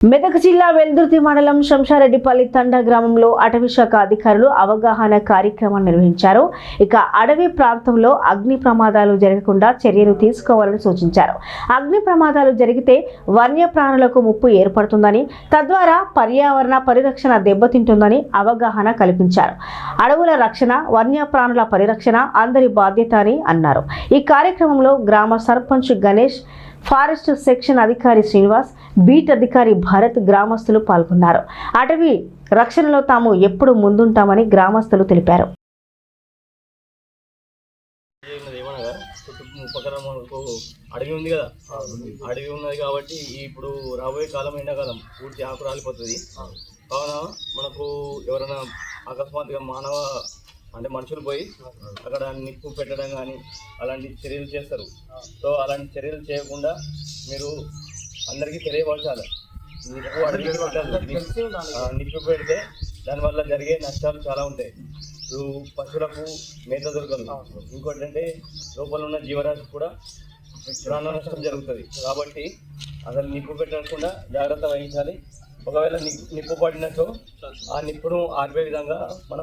మెదక్ జిల్లా వెల్దుర్తి మండలం శంషారెడ్డిపల్లి తండా గ్రామంలో అటవీ శాఖ అధికారులు అవగాహన కార్యక్రమం నిర్వహించారు. ఇక అడవి ప్రాంతంలో అగ్ని ప్రమాదాలు జరగకుండా చర్యలు తీసుకోవాలని సూచించారు. అగ్ని ప్రమాదాలు జరిగితే వన్యప్రాణులకు ముప్పు ఏర్పడుతుందని తద్వారా పర్యావరణ పరిరక్షణ దెబ్బతింటుందని అవగాహన కల్పించారు. అడవుల రక్షణ వన్యప్రాణుల పరిరక్షణ అందరి బాధ్యత అని అన్నారు. ఈ కార్యక్రమంలో గ్రామ సర్పంచ్ గణేష్ ఫారెస్ట్ సెక్షన్ అధికారి శ్రీనివాస్ బీట్ అధికారి భరత్ గ్రామస్తులు పాల్గొన్నారు. అటవీ రక్షణలో తాము ఎప్పుడు ముందుంటామని గ్రామస్తులు తెలిపారు. ఉన్నది మనకు అడవి ఉంది కదా అడవి ఉన్నది కాబట్టి ఇప్పుడు రాబోయే కాలం ఎండాకాలం పూర్తి ఆకు రాలిపోతుంది కావున మనకు ఎవరైనా అకస్మాత్తుగా మానవ అంటే మనుషులు పోయి అక్కడ నిప్పు పెట్టడం కానీ అలాంటి చర్యలు చేస్తారు. సో అలాంటి చర్యలు చేయకుండా మీరు అందరికీ తెలియపరచాలి. నిప్పు పెడితే దానివల్ల జరిగే నష్టాలు చాలా ఉంటాయి. ఇప్పుడు పశువులకు మేత దొరకదు. ఇంకోటి అంటే లోపల ఉన్న జీవరాశి కూడా ప్రాణ నష్టం జరుగుతుంది. కాబట్టి అసలు నిప్పు పెట్టకుండా జాగ్రత్త వహించాలి. ఒకవేళ నిప్పు పడినచో ఆ నిప్పును ఆర్పే విధంగా మనం